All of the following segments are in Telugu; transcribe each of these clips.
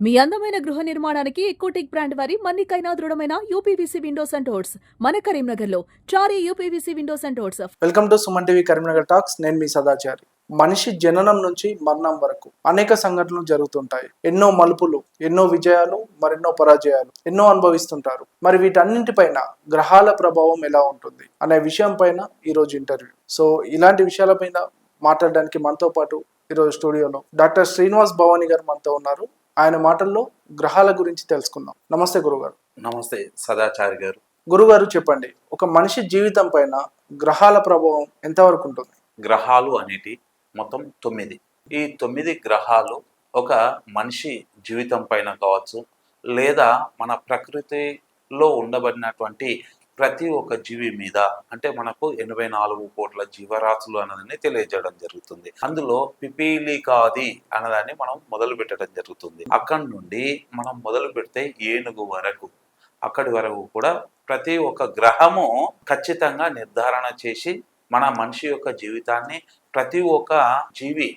మీ అందమైన గృహ నిర్మాణానికి ఎకోటెక్ బ్రాండ్ వారి మన్నికైనా దృఢమైన యూపీవీసీ విండోస్ అండ్ డోర్స్ మన కరీంనగర్లో Chari UPVC windows and doors welcome to Suman TV Karimnagar talks. నేను మీ సదాచారి. మనిషి జననం నుంచి మరణం వరకు అనేక సంఘటనలు జరుగుతుంటాయి. ఎన్నో మలుపులు ఎన్నో విజయాలు మరెన్నో పరాజయాలు ఎన్నో అనుభవిస్తుంటారు. మరి వీటన్నింటిపైన గ్రహాల ప్రభావం ఎలా ఉంటుంది అనే విషయం పైన ఈరోజు ఇంటర్వ్యూ. సో ఇలాంటి విషయాలపైన మాట్లాడడానికి మనతో పాటు ఈరోజు స్టూడియోలో డాక్టర్ శ్రీనివాస్ భవానీ గారు మనతో ఉన్నారు. ఆయన మాటల్లో గ్రహాల గురించి తెలుసుకుందాం. నమస్తే గురుగారు. నమస్తే సదాచారి గారు. గురుగారు చెప్పండి ఒక మనిషి జీవితం పైన గ్రహాల ప్రభావం ఎంతవరకు ఉంటుంది? గ్రహాలు అనేటి మొత్తం తొమ్మిది. ఈ తొమ్మిది గ్రహాలు ఒక మనిషి జీవితం పైన కావచ్చు లేదా మన ప్రకృతిలో ఉండబడినటువంటి ప్రతి ఒక్క జీవి మీద అంటే మనకు ఎనభై నాలుగు కోట్ల జీవరాశులు అన్నదాన్ని తెలియజేయడం జరుగుతుంది. అందులో పిపీలికాది అన్నదాన్ని మనం మొదలు పెట్టడం జరుగుతుంది. అక్కడి నుండి మనం మొదలు పెడితే ఏనుగు వరకు అక్కడి వరకు కూడా ప్రతి ఒక్క గ్రహము ఖచ్చితంగా నిర్ధారణ చేసి మన మనిషి యొక్క జీవితాన్ని ప్రతి ఒక్క జీవి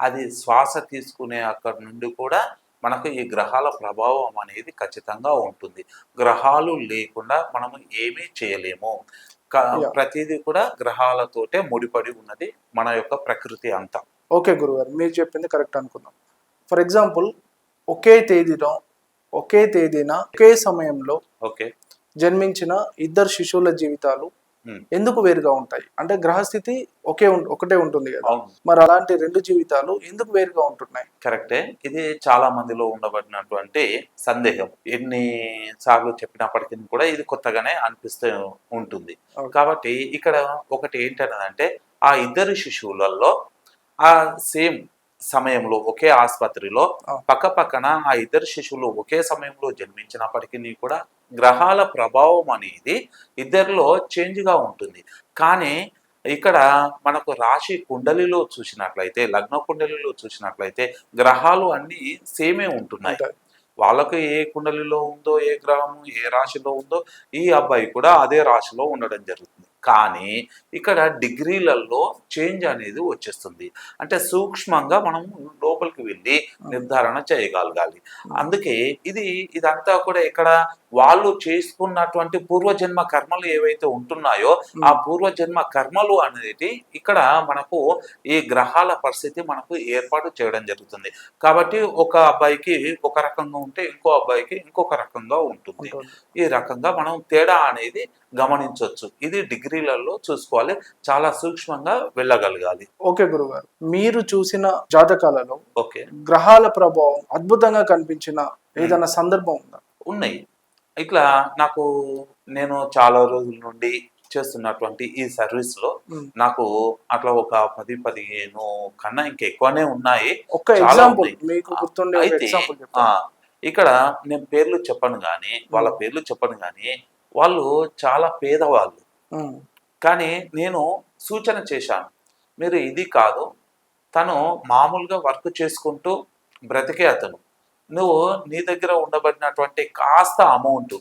అది శ్వాస తీసుకునే అక్కడి నుండి కూడా మనకు ఈ గ్రహాల ప్రభావం అనేది ఖచ్చితంగా ఉంటుంది గ్రహాలు లేకుండా మనము ఏమీ చేయలేము. ప్రతిదీ కూడా గ్రహాలతోటే ముడిపడి ఉన్నది మన యొక్క ప్రకృతి అంతా ఓకే గురుగారు మీరు చెప్పింది కరెక్ట్ అనుకుందాం ఫర్ ఎగ్జాంపుల్ ఒకే తేదీలో ఒకే తేదీన ఒకే సమయంలో ఓకే జన్మించిన ఇద్దరు శిశువుల జీవితాలు. ఎందుకు వేరుగా ఉంటాయి? అంటే గ్రహస్థితి ఒకే ఒకటే ఉంటుంది కదా. మరి అలాంటి రెండు జీవితాలు ఎందుకు వేరుగా ఉంటున్నాయి? కరెక్టే. ఇది చాలా మందిలో ఉండబడినటువంటి సందేహం. ఎన్ని సార్లు చెప్పినప్పటికీ కూడా ఇది కొత్తగానే అనిపిస్తూ ఉంటుంది. కాబట్టి ఇక్కడ ఒకటి ఏంటన్నదంటే ఆ ఇద్దరు శిశువులలో ఆ సేమ్ సమయంలో ఒకే ఆసుపత్రిలో. పక్క పక్కన ఆ ఇద్దరు శిశువులు ఒకే సమయంలో జన్మించినప్పటికీ కూడా గ్రహాల ప్రభావం అనేది ఇద్దరిలో చేంజ్గా ఉంటుంది. కానీ ఇక్కడ మనకు రాశి కుండలిలో చూసినట్లయితే లగ్న కుండలిలో చూసినట్లయితే గ్రహాలు అన్నీ సేమే ఉంటున్నాయి. వాళ్ళకు ఏ కుండలిలో ఉందో ఏ గ్రహము ఏ రాశిలో ఉందో ఈ అబ్బాయి కూడా అదే రాశిలో ఉండడం జరుగుతుంది. కానీ ఇక్కడ డిగ్రీలలో చేంజ్ అనేది వచ్చేస్తుంది. అంటే సూక్ష్మంగా మనం లోపలికి వెళ్ళి నిర్ధారణ చేయగలగాలి. అందుకే ఇది ఇదంతా కూడా ఇక్కడ వాళ్ళు చేసుకున్నటువంటి పూర్వజన్మ కర్మలు ఏవైతే ఉంటున్నాయో ఆ. పూర్వజన్మ కర్మలు అనేది ఇక్కడ మనకు ఈ గ్రహాల పరిస్థితి మనకు ఏర్పాటు చేయడం జరుగుతుంది. కాబట్టి ఒక అబ్బాయికి ఒక రకంగా ఉంటే ఇంకో అబ్బాయికి ఇంకొక రకంగా ఉంటుంది. ఈ రకంగా మనం తేడా అనేది గమనించవచ్చు. ఇది డిగ్రీలలో చూసుకోవాలి. చాలా సూక్ష్మంగా వెళ్ళగలగాలి. ఓకే గురుగారు. మీరు చూసిన జాతకాలలో ఓకే. గ్రహాల ప్రభావం అద్భుతంగా కనిపించిన ఏదైనా సందర్భం ఉందా? ఉన్నాయి. ఇట్లా నాకు నేను చాలా రోజుల నుండి చేస్తున్నటువంటి ఈ సర్వీస్లో. నాకు అట్లా ఒక పది పదిహేను కన్నా ఇంకా ఎక్కువనే ఉన్నాయి. అయితే ఇక్కడ నేను పేర్లు చెప్పను కానీ వాళ్ళ పేర్లు చెప్పను కానీ వాళ్ళు చాలా పేదవాళ్ళు. కానీ నేను సూచన చేశాను. మీరు ఇది కాదు తను మామూలుగా వర్క్ చేసుకుంటూ బ్రతికే అతను. నువ్వు నీ దగ్గర ఉండబడినటువంటి కాస్త అమౌంట్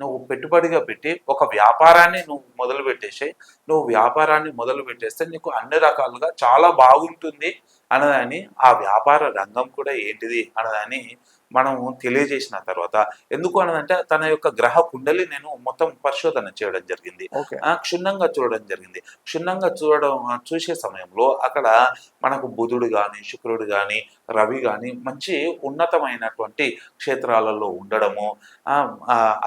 నువ్వు పెట్టుబడిగా పెట్టి ఒక వ్యాపారాన్ని నువ్వు మొదలు పెట్టేసి నువ్వు వ్యాపారాన్ని మొదలు పెట్టేస్తే నీకు అన్ని రకాలుగా చాలా బాగుంటుంది అనదని ఆ వ్యాపార రంగం కూడా ఏంటిది అనదని మనం తెలియజేసిన తర్వాత ఎందుకు అనదంటే తన యొక్క గ్రహ కుండలి నేను మొత్తం పరిశోధన చేయడం జరిగింది. క్షుణ్ణంగా చూడడం జరిగింది. క్షుణ్ణంగా చూడడం చూసే సమయంలో అక్కడ మనకు బుధుడు కానీ శుక్రుడు కానీ రవి కానీ మంచి ఉన్నతమైనటువంటి క్షేత్రాలలో ఉండడము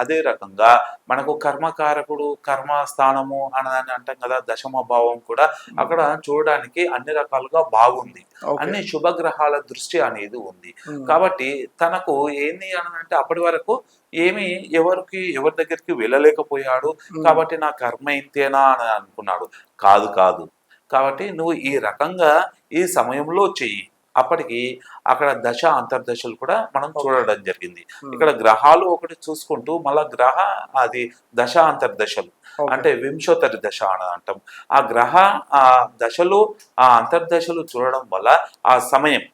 అదే రకంగా మనకు కర్మకారకుడు కర్మ స్థానము అని అంటాం కదా దశమ భావం కూడా అక్కడ చూడడానికి అన్ని రకాలుగా బాగుంది. అన్ని శుభగ్రహాల దృష్టి అనేది ఉంది. కాబట్టి తనకు ఏంది అని అంటే అప్పటి వరకు ఏమి ఎవరికి ఎవరి దగ్గరికి వెళ్ళలేకపోయాడు. కాబట్టి నా కర్మ ఇంతేనా అని అనుకున్నాడు. కాదు కాదు. కాబట్టి నువ్వు ఈ రకంగా ఈ సమయంలో చెయ్యి. అప్పటికి అక్కడ దశ అంతర్దశలు కూడా మనం చూడడం జరిగింది. ఇక్కడ గ్రహాలు ఒకటి చూసుకుంటూ మళ్ళా గ్రహ అది దశ అంతర్దశలు. అంటే వింశోత్తరి దశ అని అంటాం. ఆ గ్రహ ఆ దశలు ఆ అంతర్దశలు చూడడం వల్ల ఆ సమయం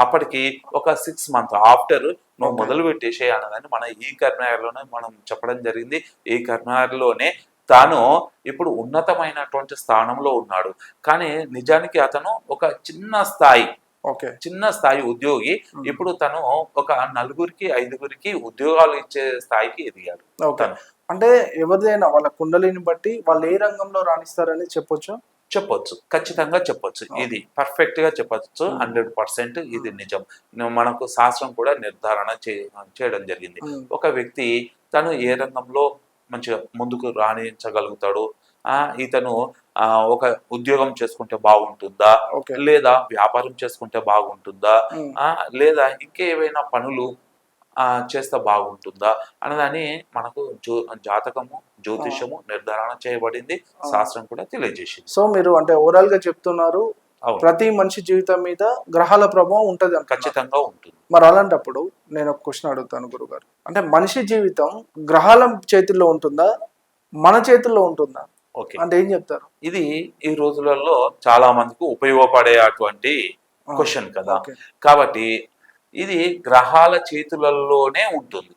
అప్పటికి ఒక సిక్స్ మంత్ ఆఫ్టర్ నువ్వు. మొదలు పెట్టేసే అన్నదని మన ఈ కర్ణాటకలోనే మనం చెప్పడం జరిగింది. ఈ కర్ణాటకలోనే తాను ఇప్పుడు ఉన్నతమైనటువంటి స్థానంలో ఉన్నాడు. కానీ నిజానికి అతను ఒక చిన్న స్థాయి ఓకే. చిన్న స్థాయి ఉద్యోగి. Hmm. ఇప్పుడు తను ఒక నలుగురికి ఐదుగురికి ఉద్యోగాలు ఇచ్చే స్థాయికి ఎదిగాడు ఓకే. అంటే ఎవరిదైనా వాళ్ళ కుండలిని బట్టి వాళ్ళు ఏ రంగంలో రాణిస్తారని చెప్పొచ్చు? చెప్పొచ్చు. ఖచ్చితంగా చెప్పొచ్చు. ఇది పర్ఫెక్ట్గా చెప్పొచ్చు. హండ్రెడ్ పర్సెంట్ ఇది నిజం. మనకు శాస్త్రం కూడా నిర్ధారణ చేయడం జరిగింది. ఒక వ్యక్తి తను ఏ రంగంలో మంచిగా ముందుకు రాణించగలుగుతాడు? ఆ ఇతను ఆ, ఒక ఉద్యోగం చేసుకుంటే బాగుంటుందా? లేదా వ్యాపారం చేసుకుంటే బాగుంటుందా? ఆ, లేదా ఇంకేవైనా పనులు చేస్తే బాగుంటుందా అన్నదాన్ని మనకు జో జాతకము జ్యోతిషము నిర్ధారణ చేయబడింది శాస్త్రం కూడా తెలియజేసింది. సో మీరు అంటే ఓవరాల్గా చెప్తున్నారు ప్రతి మనిషి జీవితం మీద గ్రహాల ప్రభావం ఉంటది అంటున్నారు. ఖచ్చితంగా ఉంటుంది. మరి అలాంటప్పుడు నేను ఒక క్వశ్చన్ అడుగుతాను గురుగారు. అంటే మనిషి జీవితం గ్రహాల చేతుల్లో ఉంటుందా మన చేతుల్లో ఉంటుందా? ఓకే. అంటే ఏం చెప్తారు? ఇది ఈ రోజులలో చాలా మందికి ఉపయోగపడేటువంటి క్వశ్చన్ కదా. కాబట్టి ఇది గ్రహాల చేతులలోనే ఉంటుంది.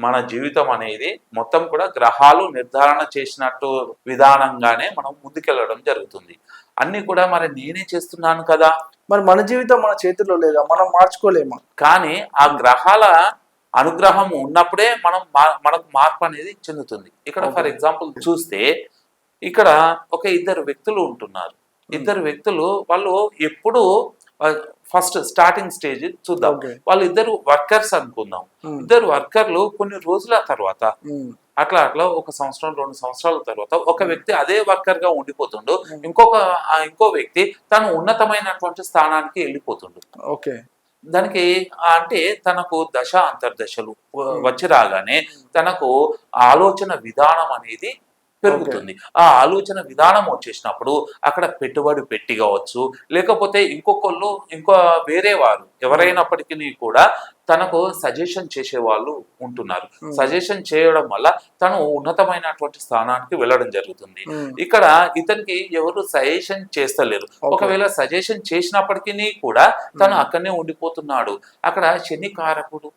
మన జీవితం అనేది మొత్తం కూడా గ్రహాలు నిర్ధారణ చేసినట్టు విధానంగానే మనం ముందుకెళ్ళడం జరుగుతుంది. అన్ని కూడా మరి నేనే చేస్తున్నాను కదా? మరి మన జీవితం మన చేతుల్లో లేదా? మనం మార్చుకోలేమా? కానీ ఆ గ్రహాల అనుగ్రహం ఉన్నప్పుడే మనం మనకు మార్పు అనేది చెందుతుంది. ఇక్కడ ఫర్ ఎగ్జాంపుల్ చూస్తే ఇక్కడ ఒక ఇద్దరు వ్యక్తులు ఉంటున్నారు. ఇద్దరు వ్యక్తులు వాళ్ళు ఎప్పుడు ఫస్ట్ స్టార్టింగ్ స్టేజ్ చూద్దాం. వాళ్ళు ఇద్దరు వర్కర్స్ అనుకుందాం. ఇద్దరు వర్కర్లు కొన్ని రోజుల తర్వాత అట్లా అట్లా ఒక సంవత్సరం రెండు సంవత్సరాల తర్వాత ఒక వ్యక్తి అదే వర్కర్గా ఉండిపోతుండు ఇంకొక ఇంకో వ్యక్తి తను ఉన్నతమైనటువంటి స్థానానికి వెళ్ళిపోతుండు. ఓకే. దానికి అంటే తనకు దశ అంతర్దశలు వచ్చి రాగానే తనకు ఆలోచన విధానం అనేది పెరుగుతుంది. ఆ ఆలోచన విధానం వచ్చేసినప్పుడు అక్కడ పెట్టుబడి పెట్టి కావచ్చు లేకపోతే ఇంకొకళ్ళు ఇంకో వేరే వారు ఎవరైనప్పటికీ కూడా తనకు సజెషన్ చేసే వాళ్ళు ఉంటున్నారు. Hmm. సజెషన్ చేయడం వల్ల తను ఉన్నతమైనటువంటి స్థానానికి వెళ్ళడం జరుగుతుంది. ఉమ్, ఇక్కడ ఇతనికి ఎవరు సజెషన్ చేస్తలేరు. ఒకవేళ సజెషన్ చేసినప్పటికీ కూడా తను Hmm. అక్కడనే ఉండిపోతున్నాడు. అక్కడ శని కారకుడు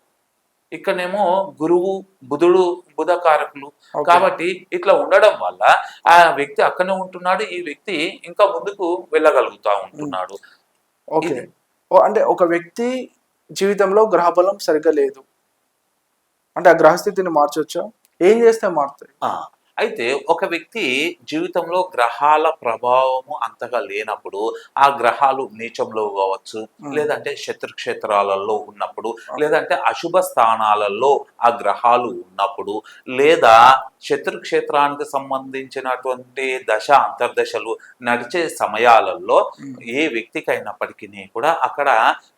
ఇక్కడనేమో గురువు బుధుడు బుధ కారకులు. కాబట్టి ఇట్లా ఉండడం వల్ల ఆ వ్యక్తి అక్కడనే ఉంటున్నాడు ఈ వ్యక్తి ఇంకా ముందుకు వెళ్ళగలుగుతా ఉంటున్నాడు. ఓకే. అంటే ఒక వ్యక్తి జీవితంలో గ్రహబలం సరిగ్గా లేదు. అంటే ఆ గ్రహస్థితిని మార్చొచ్చా? ఏం చేస్తే మారుతాయి? అయితే ఒక వ్యక్తి జీవితంలో గ్రహాల ప్రభావము అంతగా లేనప్పుడు ఆ గ్రహాలు నీచంలో కావచ్చు. లేదంటే శత్రుక్షేత్రాలలో ఉన్నప్పుడు లేదంటే అశుభ స్థానాలలో ఆ గ్రహాలు ఉన్నప్పుడు లేదా శత్రుక్షేత్రానికి సంబంధించినటువంటి దశ అంతర్దశలు నడిచే సమయాలలో. ఏ వ్యక్తికైనప్పటికీ కూడా అక్కడ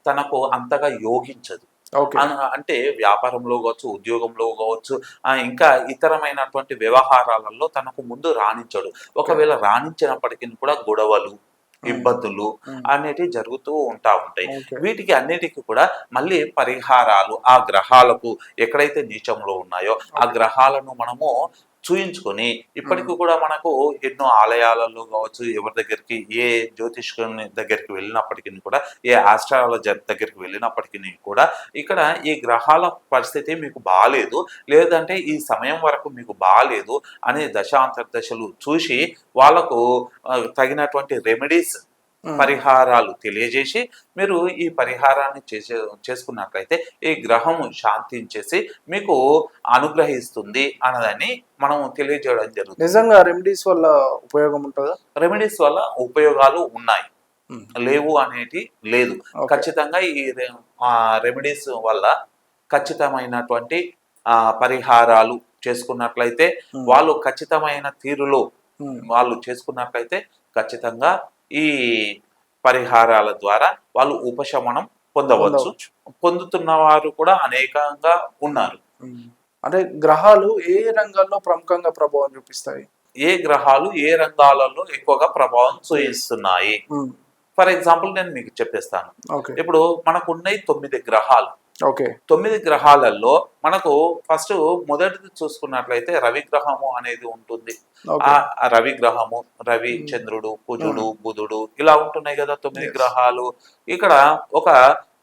తనకు అంతగా యోగించదు అంటే వ్యాపారంలో కావచ్చు ఉద్యోగంలో కావచ్చు ఆ, ఇంకా ఇతరమైనటువంటి వ్యవహారాలలో తనకు ముందు రాణించడు. ఒకవేళ రాణించినప్పటికీ కూడా గొడవలు ఇబ్బందులు. అనేటివి జరుగుతూ ఉంటా ఉంటాయి. వీటికి అన్నిటికీ కూడా మళ్ళీ పరిహారాలు ఆ గ్రహాలకు ఎక్కడైతే నీచంలో ఉన్నాయో ఆ గ్రహాలను మనము చూయించుకొని ఇప్పటికీ కూడా మనకు ఎన్నో ఆలయాలలో కావచ్చు ఎవరి దగ్గరికి ఏ జ్యోతిష్కుని దగ్గరికి వెళ్ళినప్పటికీ కూడా ఏ ఆస్ట్రాలజర్ దగ్గరికి వెళ్ళినప్పటికీ కూడా ఇక్కడ ఈ గ్రహాల పరిస్థితి మీకు బాగాలేదు లేదంటే ఈ సమయం వరకు మీకు బాగాలేదు అనే దశాంతర్దశలు చూసి వాళ్ళకు తగినటువంటి రెమెడీస్ పరిహారాలు తెలియజేసి మీరు ఈ పరిహారాన్ని చేసే చేసుకున్నట్లయితే ఈ గ్రహము శాంతించేసి మీకు అనుగ్రహిస్తుంది అన్నదాన్ని మనం తెలియజేయడం జరుగుతుంది. నిజంగా రెమెడీస్ వల్ల ఉపయోగం ఉంటుందా? రెమెడీస్ వల్ల ఉపయోగాలు ఉన్నాయి. లేవు అనేది లేదు. ఖచ్చితంగా ఈ రెమెడీస్ వల్ల ఖచ్చితమైనటువంటి ఆ, పరిహారాలు చేసుకున్నట్లయితే వాళ్ళు ఖచ్చితమైన తీరులో వాళ్ళు చేసుకున్నట్లయితే ఖచ్చితంగా ఈ పరిహారాల ద్వారా వాళ్ళు ఉపశమనం పొందవచ్చు. పొందుతున్న వారు కూడా అనేకంగా ఉన్నారు. అంటే గ్రహాలు ఏ రంగాల్లో ప్రముఖంగా ప్రభావం చూపిస్తాయి? ఏ గ్రహాలు ఏ రంగాలలో ఎక్కువగా ప్రభావం చూపిస్తున్నాయి? ఫర్ ఎగ్జాంపుల్ నేను మీకు చెప్పేస్తాను. ఇప్పుడు మనకు ఉన్నాయి తొమ్మిది గ్రహాలు. ఓకే. తొమ్మిది గ్రహాలలో మనకు ఫస్ట్ మొదటిది చూసుకున్నట్లయితే రవి గ్రహము అనేది ఉంటుంది. ఆ రవి గ్రహము రవి. చంద్రుడు కుజుడు బుధుడు ఇలా ఉంటున్నాయి కదా తొమ్మిది. గ్రహాలు. ఇక్కడ ఒక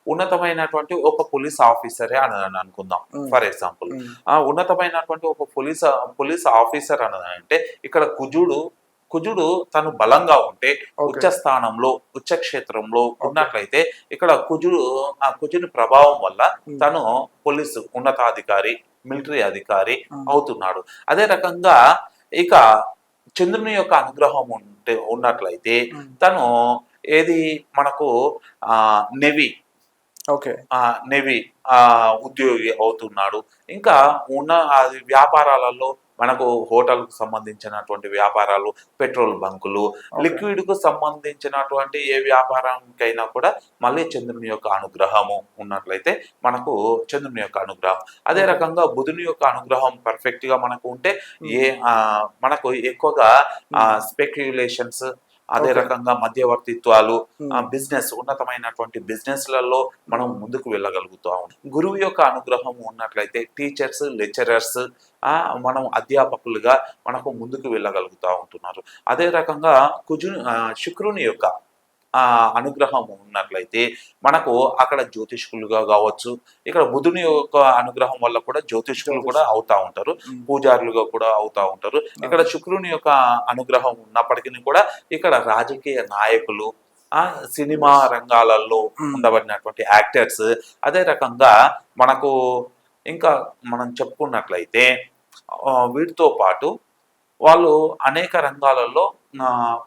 ఉన్నతమైనటువంటి ఒక పోలీస్ ఆఫీసరే అని అని అనుకుందాం. For example. ఆ ఉన్నతమైనటువంటి ఒక పోలీస్ పోలీస్ ఆఫీసర్ అని అంటే ఇక్కడ కుజుడు కుజుడు తను బలంగా ఉంటే. ఉచ్చ స్థానంలో ఉచ్చ క్షేత్రంలో ఉన్నట్లయితే ఇక్కడ కుజుడు ఆ కుజుని ప్రభావం వల్ల. తను పోలీసు ఉన్నతాధికారి మిలిటరీ అధికారి. అవుతున్నాడు అదే రకంగా ఇక చంద్రుని యొక్క అనుగ్రహం ఉంటే ఉన్నట్లయితే. తను ఏది మనకు ఆ నెవి ఓకే ఆ నెవి ఆ ఉద్యోగి అవుతున్నాడు ఇంకా ఉన్న వ్యాపారాలలో మనకు హోటల్కు సంబంధించినటువంటి వ్యాపారాలు పెట్రోల్ బంకులు లిక్విడ్కు సంబంధించినటువంటి ఏ వ్యాపారానికైనా కూడా మళ్ళీ చంద్రుని యొక్క అనుగ్రహము ఉన్నట్లయితే మనకు చంద్రుని యొక్క అనుగ్రహం. అదే. రకంగా బుధుని యొక్క అనుగ్రహం పర్ఫెక్ట్గా మనకు ఉంటే ఏ మనకు ఎక్కువగా స్పెక్యులేషన్స్ అదే. రకంగా మధ్యవర్తిత్వాలు. బిజినెస్ ఉన్నతమైనటువంటి బిజినెస్లలో మనం ముందుకు వెళ్ళగలుగుతాం గురువు యొక్క అనుగ్రహం ఉన్నట్లయితే టీచర్స్ లెక్చరర్స్ మనం అధ్యాపకులుగా మనకు ముందుకు వెళ్ళగలుగుతా ఉంటున్నారు అదే రకంగా కుజు ఆ, శుక్రుని యొక్క ఆ అనుగ్రహం ఉన్నట్లయితే మనకు అక్కడ జ్యోతిష్కులుగా కావచ్చు ఇక్కడ బుధుని యొక్క అనుగ్రహం వల్ల కూడా జ్యోతిష్కులు కూడా అవుతా ఉంటారు. పూజారులుగా కూడా అవుతా ఉంటారు ఇక్కడ శుక్రుని యొక్క అనుగ్రహం ఉన్నప్పటికీ కూడా ఇక్కడ రాజకీయ నాయకులు ఆ సినిమా రంగాలలో. ఉండబడినటువంటి యాక్టర్స్ అదే రకంగా మనకు ఇంకా మనం చెప్పుకున్నట్లయితే వీటితో పాటు వాళ్ళు అనేక రంగాలలో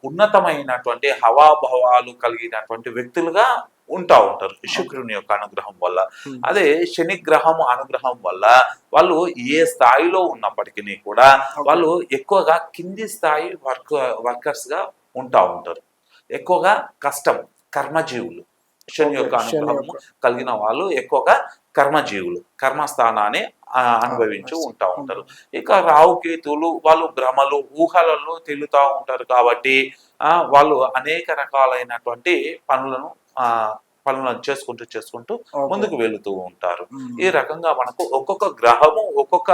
ఉన్నతమైనటువంటి హవాభావాలు కలిగినటువంటి వ్యక్తులుగా ఉంటా ఉంటారు శుక్రుని యొక్క అనుగ్రహం వల్ల. అదే శని గ్రహం అనుగ్రహం వల్ల వాళ్ళు ఏ స్థాయిలో ఉన్నప్పటికీ కూడా వాళ్ళు ఎక్కువగా కింది స్థాయి వర్క్ వర్కర్స్గా ఉంటా ఉంటారు. ఎక్కువగా కష్టం కర్మజీవులు. శని యొక్క యొక్క. కలిగిన వాళ్ళు ఎక్కువగా కర్మజీవులు. కర్మస్థానాన్ని అనుభవించి ఉంటా ఉంటారు ఇక రావుకేతువులు వాళ్ళు భ్రమలు ఊహలలో తేలుతా ఉంటారు కాబట్టి ఆ వాళ్ళు అనేక రకాలైనటువంటి పనులను ఆ పనులను చేసుకుంటూ చేసుకుంటూ. ముందుకు వెళుతూ ఉంటారు. ఈ రకంగా మనకు ఒక్కొక్క గ్రహము ఒక్కొక్క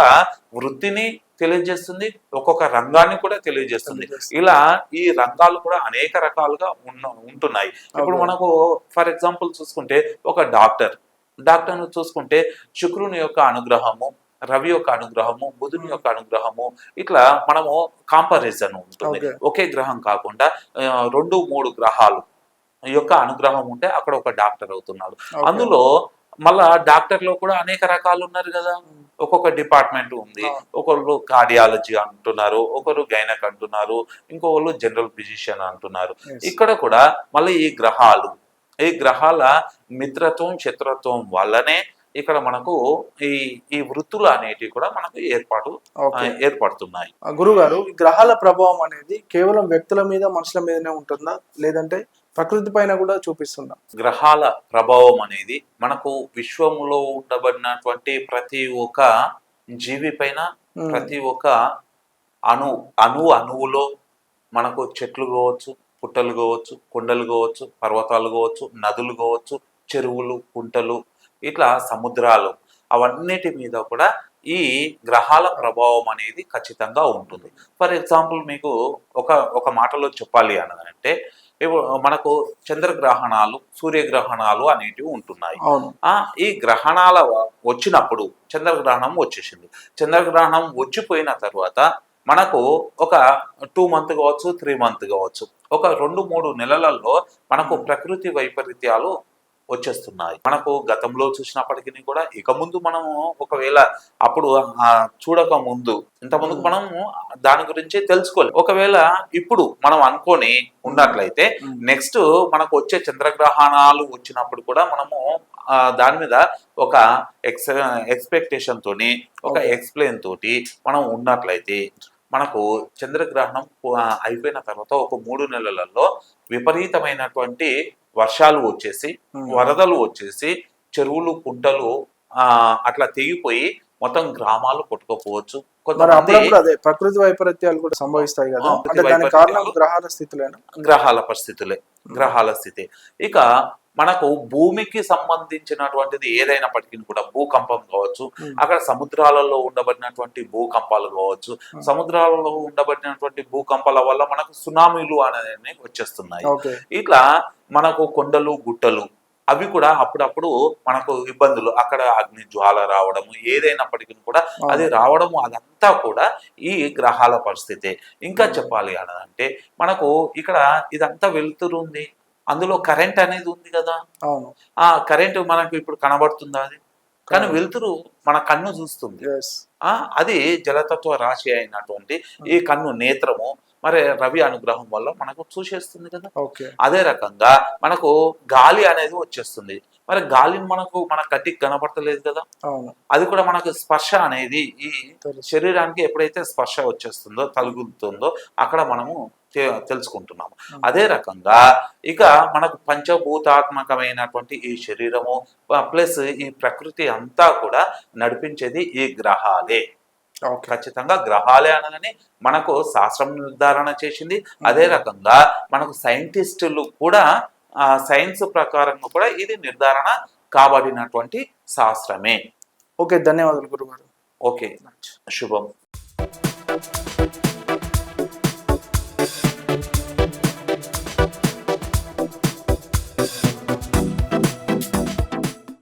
వృత్తిని తెలియజేస్తుంది ఒక్కొక్క రంగాన్ని కూడా తెలియజేస్తుంది. ఇలా ఈ రంగాలు కూడా అనేక రకాలుగా ఉన్న ఉంటున్నాయి ఇప్పుడు. మనకు ఫర్ ఎగ్జాంపుల్ చూసుకుంటే ఒక డాక్టర్ డాక్టర్ను చూసుకుంటే శుక్రుని యొక్క అనుగ్రహము రవి యొక్క అనుగ్రహము బుధుని యొక్క అనుగ్రహము ఇట్లా మనము కాంపరిజన్ ఉంటుంది. ఒకే గ్రహం కాకుండా రెండు మూడు గ్రహాలు యొక్క అనుగ్రహం ఉంటే అక్కడ ఒక డాక్టర్ అవుతున్నాడు. అందులో మళ్ళా డాక్టర్లో కూడా అనేక రకాలు ఉన్నారు కదా ఒక్కొక్క డిపార్ట్మెంట్ ఉంది. ఒకళ్ళు కార్డియాలజీ అంటున్నారు ఒకరు గైనక్ అంటున్నారు ఇంకొకళ్ళు జనరల్ ఫిజిషియన్ అంటున్నారు. ఇక్కడ కూడా మళ్ళీ ఈ గ్రహాలు ఈ గ్రహాల మిత్రత్వం శత్రుత్వం వల్లనే ఇక్కడ మనకు ఈ ఈ వృత్తులు అనేటివి కూడా మనకు ఏర్పాటు ఏర్పడుతున్నాయి. గురుగారు ఈ గ్రహాల ప్రభావం అనేది కేవలం వ్యక్తుల మీద మనుషుల మీదనే ఉంటుందా? లేదంటే ప్రకృతి పైన కూడా చూపిస్తుందా? గ్రహాల ప్రభావం అనేది మనకు విశ్వంలో ఉండబడినటువంటి ప్రతి ఒక్క జీవి పైన. ప్రతి ఒక్క అణు అణు అణువులో మనకు చెట్లు కావచ్చు పుట్టలు కావచ్చు కొండలు కావచ్చు పర్వతాలు కావచ్చు నదులు కావచ్చు చెరువులు కుంటలు ఇట్లా సముద్రాలు అవన్నిటి మీద కూడా ఈ గ్రహాల ప్రభావం అనేది ఖచ్చితంగా ఉంటుంది. ఫర్ ఎగ్జాంపుల్ మీకు ఒక ఒక మాటలో చెప్పాలి ఇప్పుడు మనకు చంద్రగ్రహణాలు సూర్యగ్రహణాలు అనేటివి ఉంటున్నాయి. ఈ గ్రహణాల వచ్చినప్పుడు చంద్రగ్రహణం వచ్చేసింది. చంద్రగ్రహణం వచ్చిపోయిన తర్వాత మనకు ఒక టూ మంత్ కావచ్చు త్రీ మంత్ కావచ్చు ఒక రెండు మూడు నెలలలో మనకు ప్రకృతి వైపరీత్యాలు వచ్చేస్తున్నాయి. మనకు గతంలో చూసినప్పటికీ కూడా ఇక ముందు మనము ఒకవేళ అప్పుడు చూడక ముందు ఇంత ముందుకు మనం దాని గురించి తెలుసుకోలేదు ఒకవేళ ఇప్పుడు మనం అనుకొని ఉన్నట్లయితే. నెక్స్ట్ మనకు వచ్చే చంద్రగ్రహణాలు వచ్చినప్పుడు కూడా మనము దాని మీద ఒక ఎక్స్ ఎక్స్పెక్టేషన్ తోని ఒక. ఎక్స్ప్లెయిన్ తోటి మనం ఉన్నట్లయితే మనకు చంద్రగ్రహణం అయిపోయిన తర్వాత ఒక మూడు నెలలలో విపరీతమైనటువంటి వర్షాలు వచ్చేసి. వరదలు వచ్చేసి చెరువులు కుంటలు ఆ అట్లా తెగిపోయి మొత్తం గ్రామాలు కొట్టుకోపోవచ్చు ప్రకృతి వైపరీత్యాలు కూడా సంభవిస్తాయి కదా కారణం. గ్రహాల స్థితులేనా గ్రహాల పరిస్థితులే గ్రహాల స్థితి ఇక మనకు భూమికి సంబంధించినటువంటిది ఏదైనప్పటికీ కూడా భూకంపం కావచ్చు. అక్కడ సముద్రాలలో ఉండబడినటువంటి భూకంపాలు కావచ్చు. సముద్రాలలో ఉండబడినటువంటి భూకంపాల వల్ల మనకు సునామీలు అనేది వచ్చేస్తున్నాయి. ఇట్లా మనకు కొండలు గుట్టలు అవి కూడా అప్పుడప్పుడు మనకు ఇబ్బందులు. అక్కడ అగ్ని జ్వాల రావడము ఏదైనప్పటికీ కూడా అది రావడము అదంతా కూడా ఈ గ్రహాల పరిస్థితి. ఇంకా చెప్పాలి అని అంటే మనకు ఇక్కడ ఇదంతా వెళ్తురు ఉంది అందులో కరెంట్ అనేది ఉంది కదా. అవును. ఆ కరెంట్ మనకు ఇప్పుడు కనబడుతుందా అది? కానీ వెలుతురు మన కన్ను చూస్తుంది. అది జలతత్వ రాశి అయినటువంటి ఈ కన్ను నేత్రము మరి రవి అనుగ్రహం వల్ల మనకు చూసేస్తుంది కదా. అదే రకంగా మనకు గాలి అనేది వచ్చేస్తుంది. మరి గాలిని మనకు మన కంటికి కనపడతలేదు కదా. అది కూడా మనకు స్పర్శ అనేది ఈ. శరీరానికి ఎప్పుడైతే స్పర్శ వచ్చేస్తుందో తలుగుతుందో అక్కడ మనము తెలుసుకుంటున్నాము. అదే రకంగా ఇక మనకు పంచభూతాత్మకమైనటువంటి ఈ శరీరము ప్లస్ ఈ ప్రకృతి అంతా కూడా నడిపించేది ఈ గ్రహాలే. ఓకే. ఖచ్చితంగా గ్రహాలే అనగానే మనకు శాస్త్రం నిర్ధారణ చేసింది. అదే రకంగా మనకు సైంటిస్టులు కూడా ఆ సైన్స్ ప్రకారంగా కూడా ఇది నిర్ధారణ కాబడినటువంటి శాస్త్రమే. ఓకే ధన్యవాదాలు గురుగారు. ఓకే. శుభం.